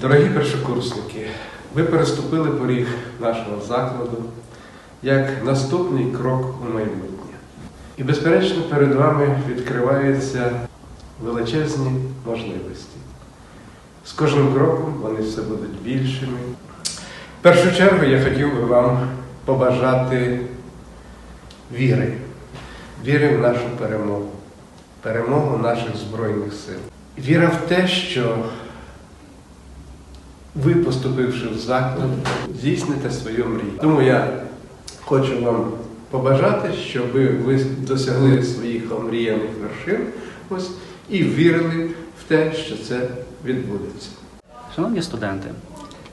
Дорогі першокурсники, ви переступили поріг нашого закладу як наступний крок у майбутнє. І, безперечно, перед вами відкриваються величезні можливості. З кожним кроком вони все будуть більшими. В першу чергу я хотів би вам побажати віри, віри в нашу перемогу, перемогу наших Збройних сил. Віра в те, що ви, поступивши в заклад, здійсните свою мрію. Тому я хочу вам побажати, щоб ви досягли своїх омріяних вершин ось, і вірили в те, що це відбудеться. Шановні студенти,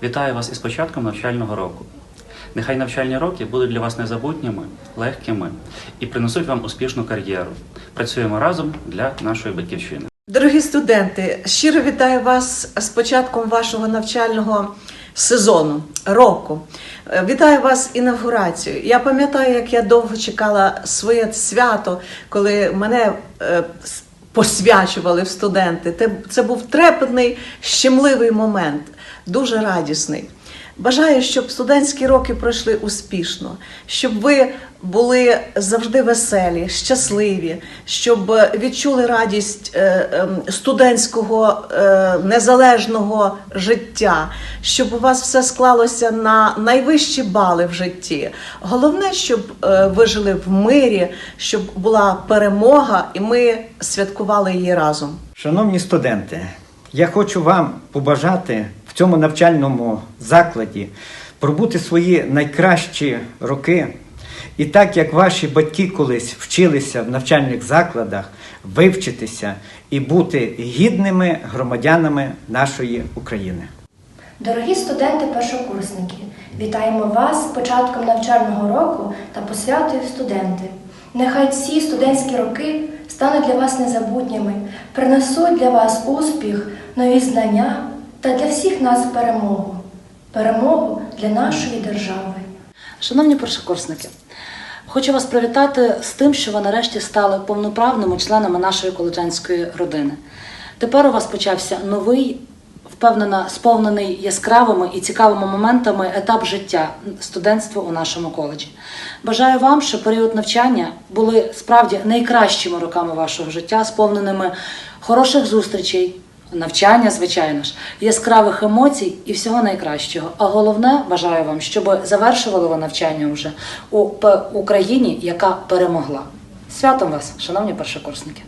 вітаю вас із початком навчального року. Нехай навчальні роки будуть для вас незабутніми, легкими і принесуть вам успішну кар'єру. Працюємо разом для нашої батьківщини. Дорогі студенти, щиро вітаю вас з початком вашого навчального сезону, року. Вітаю вас з інавгурацією. Я пам'ятаю, як я довго чекала своє свято, коли мене е, посвячували в студенти. Це був трепетний, щемливий момент, дуже радісний. Бажаю, щоб студентські роки пройшли успішно, щоб ви були завжди веселі, щасливі, щоб відчули радість е, ем, студентського е, незалежного життя, щоб у вас все склалося на найвищі бали в житті. Головне, щоб е, ви жили в мирі, щоб була перемога, і ми святкували її разом. Шановні студенти, я хочу вам побажати цьому навчальному закладі пробути свої найкращі роки. І так як ваші батьки колись вчилися в навчальних закладах, вивчитися і бути гідними громадянами нашої України. Дорогі студенти-першокурсники, вітаємо вас з початком навчального року та посвятою студенти. Нехай ці студентські роки стануть для вас незабутніми, принесуть для вас успіх, нові знання та для всіх нас перемогу. Перемогу для нашої держави. Шановні першокурсники, хочу вас привітати з тим, що ви нарешті стали повноправними членами нашої коледжанської родини. Тепер у вас почався новий, впевнена, сповнений яскравими і цікавими моментами етап життя студентства у нашому коледжі. Бажаю вам, щоб період навчання були справді найкращими роками вашого життя, сповненими хороших зустрічей, навчання, звичайно ж, яскравих емоцій і всього найкращого. А головне, бажаю вам, щоб завершували ви навчання вже у Україні, яка перемогла. Святом вас, шановні першокурсники!